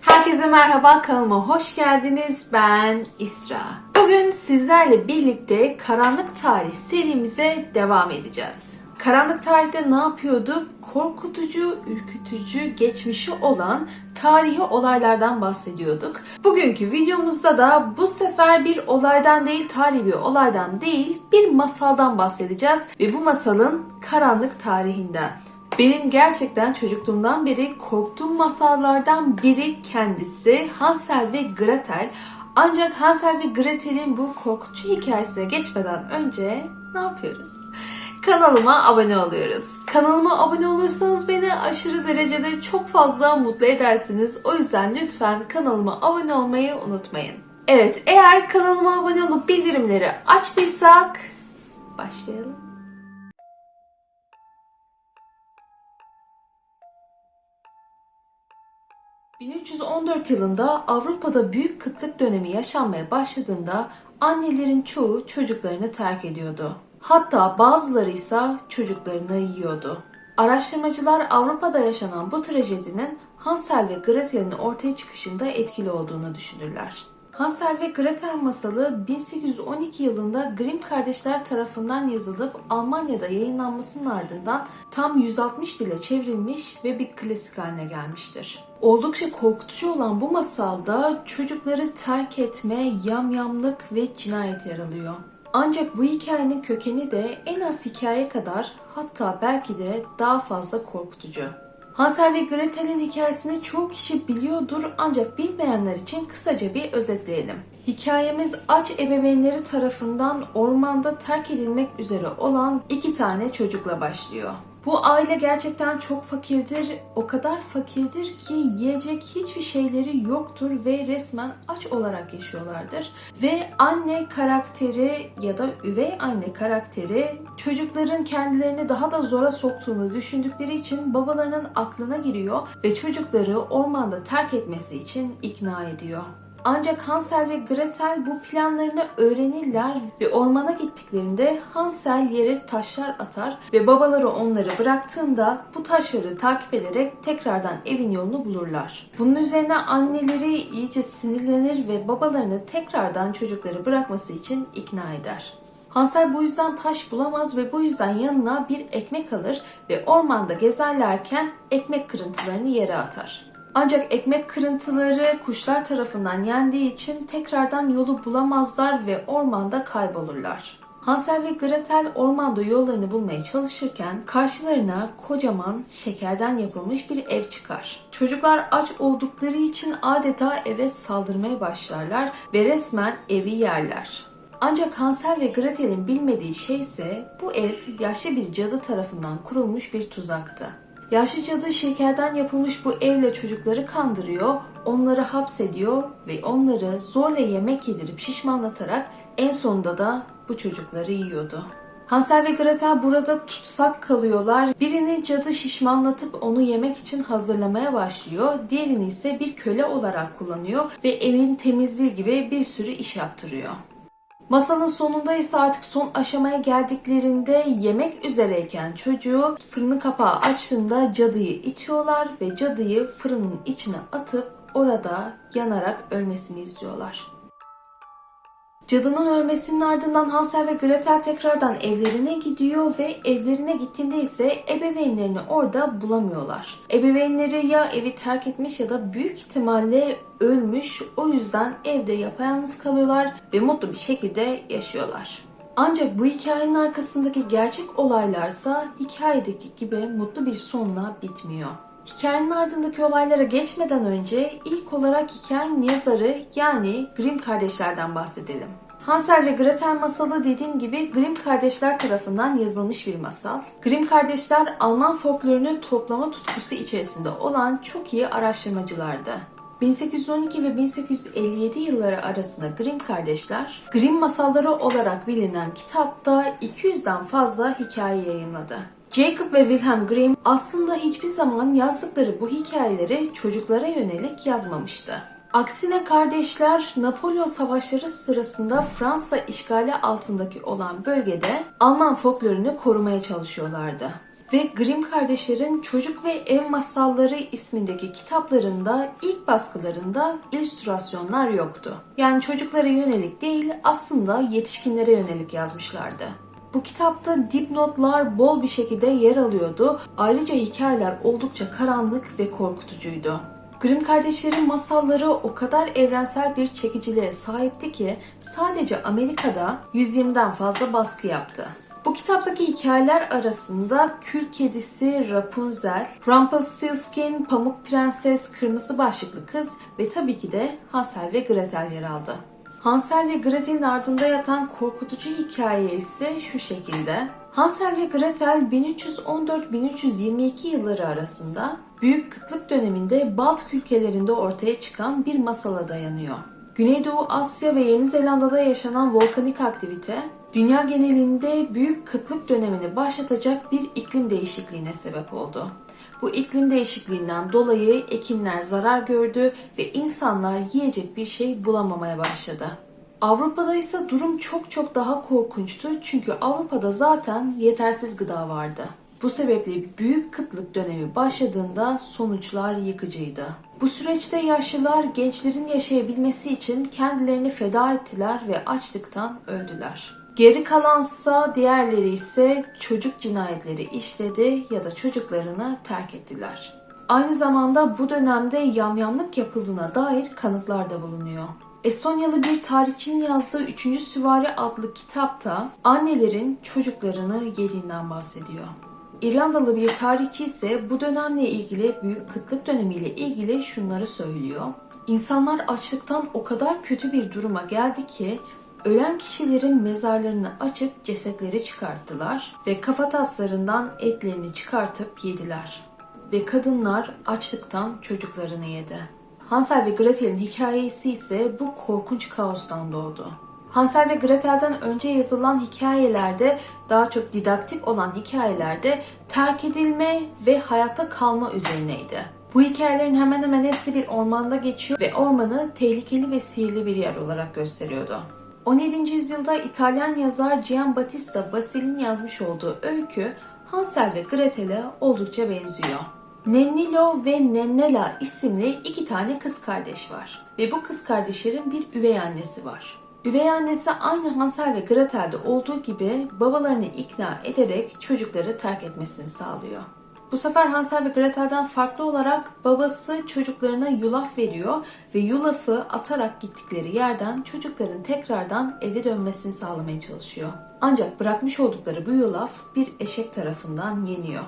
Herkese merhaba kanalıma hoş geldiniz. Ben İsra. Bugün sizlerle birlikte Karanlık Tarih serimize devam edeceğiz. Karanlık Tarih'te ne yapıyorduk? Korkutucu, ürkütücü, geçmişi olan tarihi olaylardan bahsediyorduk. Bugünkü videomuzda da bu sefer bir olaydan değil, tarihi bir olaydan değil, bir masaldan bahsedeceğiz ve bu masalın karanlık tarihinden. Benim gerçekten çocukluğumdan beri korktuğum masallardan biri kendisi Hansel ve Gretel. Ancak Hansel ve Gretel'in bu korkutucu hikayesine geçmeden önce ne yapıyoruz? Kanalıma abone oluyoruz. Kanalıma abone olursanız beni aşırı derecede çok fazla mutlu edersiniz. O yüzden lütfen kanalıma abone olmayı unutmayın. Evet, eğer kanalıma abone olup bildirimleri açtıysak başlayalım. 1314 yılında Avrupa'da büyük kıtlık dönemi yaşanmaya başladığında annelerin çoğu çocuklarını terk ediyordu. Hatta bazıları ise çocuklarını yiyordu. Araştırmacılar Avrupa'da yaşanan bu trajedinin Hansel ve Gretel'in ortaya çıkışında etkili olduğunu düşünürler. Hansel ve Gretel masalı 1812 yılında Grimm kardeşler tarafından yazılıp Almanya'da yayınlanmasının ardından tam 160 dile çevrilmiş ve bir klasik haline gelmiştir. Oldukça korkutucu olan bu masalda çocukları terk etme, yamyamlık ve cinayet yer alıyor. Ancak bu hikayenin kökeni de en az hikaye kadar hatta belki de daha fazla korkutucu. Hansel ve Gretel'in hikayesini çoğu kişi biliyordur ancak bilmeyenler için kısaca bir özetleyelim. Hikayemiz aç ebeveynleri tarafından ormanda terk edilmek üzere olan iki tane çocukla başlıyor. Bu aile gerçekten çok fakirdir. O kadar fakirdir ki yiyecek hiçbir şeyleri yoktur ve resmen aç olarak yaşıyorlardır. Ve anne karakteri ya da üvey anne karakteri çocukların kendilerini daha da zora soktuğunu düşündükleri için babalarının aklına giriyor ve çocukları ormanda terk etmesi için ikna ediyor. Ancak Hansel ve Gretel bu planlarını öğrenirler ve ormana gittiklerinde Hansel yere taşlar atar ve babaları onları bıraktığında bu taşları takip ederek tekrardan evin yolunu bulurlar. Bunun üzerine anneleri iyice sinirlenir ve babalarını tekrardan çocukları bırakması için ikna eder. Hansel bu yüzden taş bulamaz ve bu yüzden yanına bir ekmek alır ve ormanda gezerlerken ekmek kırıntılarını yere atar. Ancak ekmek kırıntıları kuşlar tarafından yendiği için tekrardan yolu bulamazlar ve ormanda kaybolurlar. Hansel ve Gretel ormanda yollarını bulmaya çalışırken karşılarına kocaman şekerden yapılmış bir ev çıkar. Çocuklar aç oldukları için adeta eve saldırmaya başlarlar ve resmen evi yerler. Ancak Hansel ve Gretel'in bilmediği şey ise bu ev yaşlı bir cadı tarafından kurulmuş bir tuzaktı. Yaşlı cadı şekerden yapılmış bu evle çocukları kandırıyor, onları hapsediyor ve onları zorla yemek yedirip şişmanlatarak en sonunda da bu çocukları yiyordu. Hansel ve Gretel burada tutsak kalıyorlar. Birini cadı şişmanlatıp onu yemek için hazırlamaya başlıyor. Diğerini ise bir köle olarak kullanıyor ve evin temizliği gibi bir sürü iş yaptırıyor. Masalın sonunda ise artık son aşamaya geldiklerinde yemek üzereyken çocuğu fırını kapağı açtığında cadıyı itiyorlar ve cadıyı fırının içine atıp orada yanarak ölmesini izliyorlar. Cadının ölmesinin ardından Hansel ve Gretel tekrardan evlerine gidiyor ve evlerine gittiğinde ise ebeveynlerini orada bulamıyorlar. Ebeveynleri ya evi terk etmiş ya da büyük ihtimalle ölmüş. O yüzden evde yapayalnız kalıyorlar ve mutlu bir şekilde yaşıyorlar. Ancak bu hikayenin arkasındaki gerçek olaylarsa hikayedeki gibi mutlu bir sonla bitmiyor. Hikayenin ardındaki olaylara geçmeden önce ilk olarak hikayenin yazarı yani Grimm kardeşlerden bahsedelim. Hansel ve Gretel masalı dediğim gibi Grimm kardeşler tarafından yazılmış bir masal. Grimm kardeşler Alman folklorunu toplama tutkusu içerisinde olan çok iyi araştırmacılardı. 1812 ve 1857 yılları arasında Grimm kardeşler, Grimm masalları olarak bilinen kitapta 200'den fazla hikaye yayınladı. Jacob ve Wilhelm Grimm aslında hiçbir zaman yazdıkları bu hikayeleri çocuklara yönelik yazmamıştı. Aksine kardeşler Napolyon savaşları sırasında Fransa işgali altındaki olan bölgede Alman folklorunu korumaya çalışıyorlardı. Ve Grimm kardeşlerin Çocuk ve Ev Masalları ismindeki kitaplarında ilk baskılarında illüstrasyonlar yoktu. Yani çocuklara yönelik değil aslında yetişkinlere yönelik yazmışlardı. Bu kitapta dipnotlar bol bir şekilde yer alıyordu. Ayrıca hikayeler oldukça karanlık ve korkutucuydu. Grimm kardeşlerin masalları o kadar evrensel bir çekiciliğe sahipti ki sadece Amerika'da 120'den fazla baskı yaptı. Bu kitaptaki hikayeler arasında Kül Kedisi, Rapunzel, Rumpelstiltskin, Pamuk Prenses, Kırmızı Başlıklı Kız ve tabii ki de Hansel ve Gretel yer aldı. Hansel ve Gretel'in ardında yatan korkutucu hikaye ise şu şekilde. Hansel ve Gretel 1314-1322 yılları arasında Büyük Kıtlık döneminde Baltık ülkelerinde ortaya çıkan bir masala dayanıyor. Güneydoğu Asya ve Yeni Zelanda'da yaşanan volkanik aktivite, dünya genelinde büyük kıtlık dönemini başlatacak bir iklim değişikliğine sebep oldu. Bu iklim değişikliğinden dolayı ekinler zarar gördü ve insanlar yiyecek bir şey bulamamaya başladı. Avrupa'da ise durum çok çok daha korkunçtu çünkü Avrupa'da zaten yetersiz gıda vardı. Bu sebeple büyük kıtlık dönemi başladığında sonuçlar yıkıcıydı. Bu süreçte yaşlılar gençlerin yaşayabilmesi için kendilerini feda ettiler ve açlıktan öldüler. Geri kalansa diğerleri ise çocuk cinayetleri işledi ya da çocuklarını terk ettiler. Aynı zamanda bu dönemde yamyamlık yapıldığına dair kanıtlar da bulunuyor. Estonyalı bir tarihçinin yazdığı 3. Süvari adlı kitapta annelerin çocuklarını yediğinden bahsediyor. İrlandalı bir tarihçi ise bu dönemle ilgili büyük kıtlık dönemiyle ilgili şunları söylüyor. İnsanlar açlıktan o kadar kötü bir duruma geldi ki ölen kişilerin mezarlarını açıp cesetleri çıkarttılar ve kafataslarından etlerini çıkartıp yediler. Ve kadınlar açlıktan çocuklarını yedi. Hansel ve Gretel'in hikayesi ise bu korkunç kaostan doğdu. Hansel ve Gretel'den önce yazılan hikayelerde daha çok didaktik olan hikayelerde terk edilme ve hayatta kalma üzerineydi. Bu hikayelerin hemen hemen hepsi bir ormanda geçiyor ve ormanı tehlikeli ve sihirli bir yer olarak gösteriyordu. 17. yüzyılda İtalyan yazar Giambattista Basile'in yazmış olduğu öykü Hansel ve Gretel'e oldukça benziyor. Nennilo ve Nennela isimli iki tane kız kardeş var. Ve bu kız kardeşlerin bir üvey annesi var. Üvey annesi aynı Hansel ve Gretel'de olduğu gibi babalarını ikna ederek çocukları terk etmesini sağlıyor. Bu sefer Hansel ve Gretel'den farklı olarak babası çocuklarına yulaf veriyor ve yulafı atarak gittikleri yerden çocukların tekrardan eve dönmesini sağlamaya çalışıyor. Ancak bırakmış oldukları bu yulaf bir eşek tarafından yeniyor.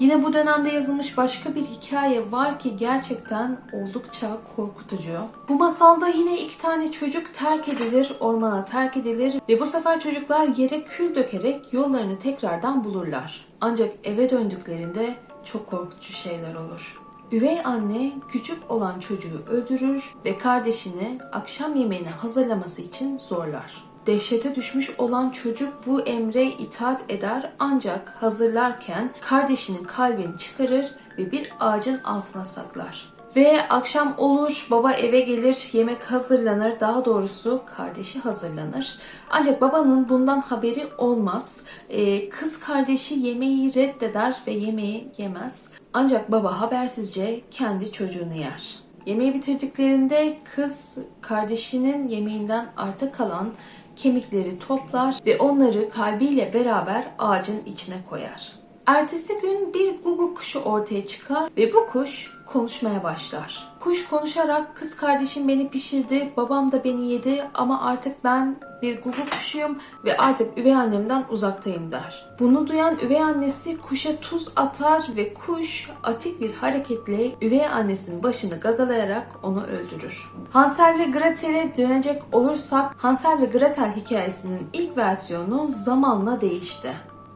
Yine bu dönemde yazılmış başka bir hikaye var ki gerçekten oldukça korkutucu. Bu masalda yine iki tane çocuk terk edilir, ormana terk edilir ve bu sefer çocuklar yere kül dökerek yollarını tekrardan bulurlar. Ancak eve döndüklerinde çok korkutucu şeyler olur. Üvey anne küçük olan çocuğu öldürür ve kardeşini akşam yemeğini hazırlaması için zorlar. Dehşete düşmüş olan çocuk bu emre itaat eder ancak hazırlarken kardeşinin kalbini çıkarır ve bir ağacın altına saklar. Ve akşam olur, baba eve gelir, yemek hazırlanır, daha doğrusu kardeşi hazırlanır. Ancak babanın bundan haberi olmaz. Ee, kız kardeşi yemeği reddeder ve yemeği yemez. Ancak baba habersizce kendi çocuğunu yer. Yemeği bitirdiklerinde kız kardeşinin yemeğinden arta kalan kemikleri toplar ve onları kalbiyle beraber ağacın içine koyar. Ertesi gün bir gugu kuşu ortaya çıkar ve bu kuş konuşmaya başlar. Kuş konuşarak kız kardeşim beni pişirdi, babam da beni yedi ama artık ben bir gugu kuşuyum ve artık üvey annemden uzaktayım der. Bunu duyan üvey annesi kuşa tuz atar ve kuş atik bir hareketle üvey annesinin başını gagalayarak onu öldürür. Hansel ve Gretel'e dönecek olursak Hansel ve Gretel hikayesinin ilk versiyonu zamanla değişti.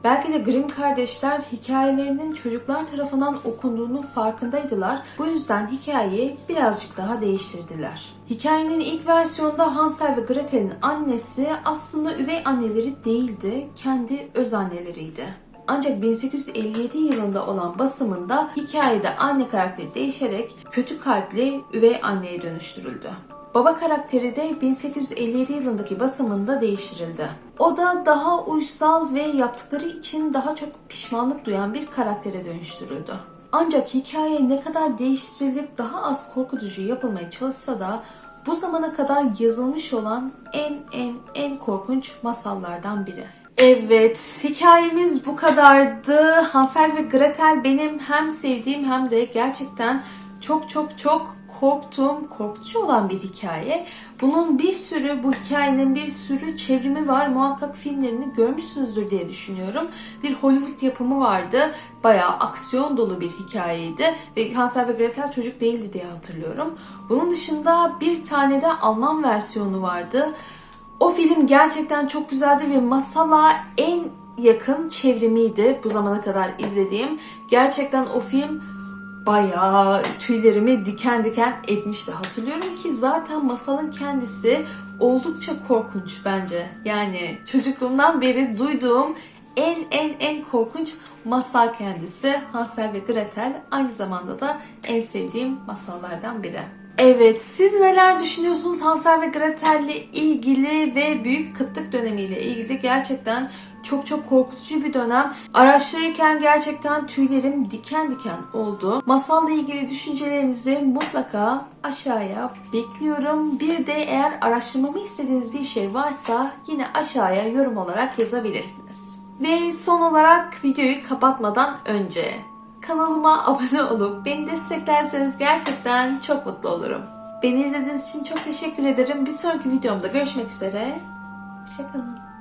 Belki de Grimm kardeşler hikayelerinin çocuklar tarafından okunduğunu farkındaydılar. Bu yüzden hikayeyi birazcık daha değiştirdiler. Hikayenin ilk versiyonunda Hansel ve Gretel'in annesi aslında üvey anneleri değildi, kendi öz anneleriydi. Ancak 1857 yılında olan basımında hikayede anne karakteri değişerek kötü kalpli üvey anneye dönüştürüldü. Baba karakteri de 1857 yılındaki basımında değiştirildi. O da daha uysal ve yaptıkları için daha çok pişmanlık duyan bir karaktere dönüştürüldü. Ancak hikaye ne kadar değiştirilip daha az korkutucu yapılmaya çalışsa da bu zamana kadar yazılmış olan en en en korkunç masallardan biri. Evet, hikayemiz bu kadardı. Hansel ve Gretel benim hem sevdiğim hem de gerçekten çok çok çok korktuğum, korkutucu olan bir hikaye. Bunun bir sürü, bu hikayenin bir sürü çevrimi var. Muhakkak filmlerini görmüşsünüzdür diye düşünüyorum. Bir Hollywood yapımı vardı. Bayağı aksiyon dolu bir hikayeydi. Ve Hansel ve Gretel çocuk değildi diye hatırlıyorum. Bunun dışında bir tane de Alman versiyonu vardı. O film gerçekten çok güzeldi ve masala en yakın çevrimiydi bu zamana kadar izlediğim. Gerçekten o film bayağı tüylerimi diken diken etmişti. Hatırlıyorum ki zaten masalın kendisi oldukça korkunç bence. Yani çocukluğumdan beri duyduğum en en en korkunç masal kendisi Hansel ve Gretel. Aynı zamanda da en sevdiğim masallardan biri. Evet, siz neler düşünüyorsunuz Hansel ve Gretel'le ilgili ve Büyük Kıtlık dönemiyle ilgili gerçekten çok çok korkutucu bir dönem. Araştırırken gerçekten tüylerim diken diken oldu. Masalla ilgili düşüncelerinizi mutlaka aşağıya bekliyorum. Bir de eğer araştırmamı istediğiniz bir şey varsa yine aşağıya yorum olarak yazabilirsiniz. Ve son olarak videoyu kapatmadan önce kanalıma abone olup beni desteklerseniz gerçekten çok mutlu olurum. Beni izlediğiniz için çok teşekkür ederim. Bir sonraki videomda görüşmek üzere. Hoşçakalın.